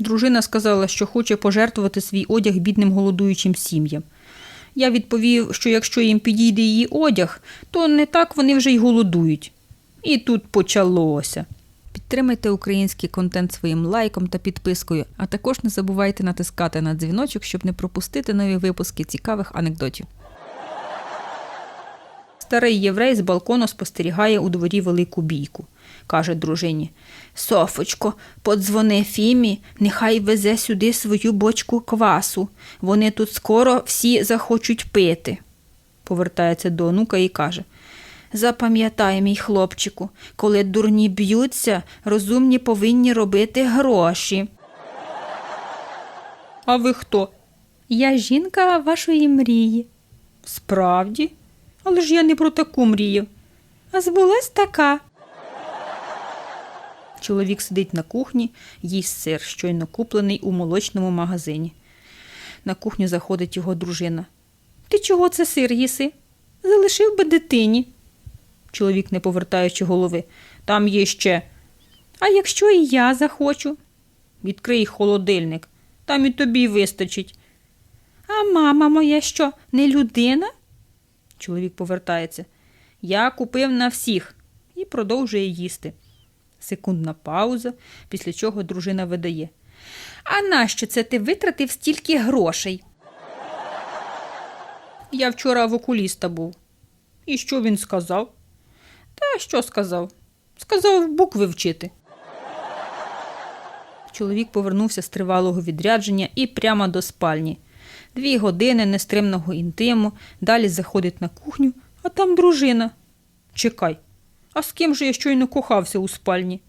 Дружина сказала, що хоче пожертвувати свій одяг бідним голодуючим сім'ям. Я відповів, що якщо їм підійде її одяг, то не так вони вже й голодують. І тут почалося. Підтримайте український контент своїм лайком та підпискою, а також не забувайте натискати на дзвіночок, щоб не пропустити нові випуски цікавих анекдотів. Старий єврей з балкону спостерігає у дворі велику бійку. Каже дружині Софочко, подзвони Фімі, нехай везе сюди свою бочку квасу. Вони тут скоро всі захочуть пити. Повертається до онука і каже Запам'ятай, мій хлопчику, коли дурні б'ються, розумні повинні робити гроші. А ви хто? Я жінка вашої мрії. Справді? Але ж я не про таку мріяв. А збулась така. Чоловік сидить на кухні, їсть сир, щойно куплений у молочному магазині. На кухню заходить його дружина. Ти чого це сир їси? Залишив би дитині. Чоловік, не повертаючи голови. Там є ще. А якщо і я захочу? Відкрий холодильник, там і тобі вистачить. А мама моя що, не людина? Чоловік повертається. Я купив на всіх і продовжує їсти. Секундна пауза, після чого дружина видає. А нащо це ти витратив стільки грошей? Я вчора в окуліста був. І що він сказав? Та що сказав? Сказав букви вчити. Чоловік повернувся з тривалого відрядження і прямо до спальні. Дві години нестримного інтиму, далі заходить на кухню, а там дружина. Чекай, а з ким же я щойно кохався у спальні?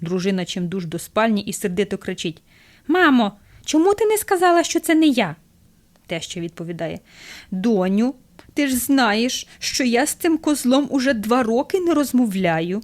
Дружина чимдуж до спальні і сердито кричить Мамо, чому ти не сказала, що це не я? Теща відповідає Доню, ти ж знаєш, що я з цим козлом уже два роки не розмовляю.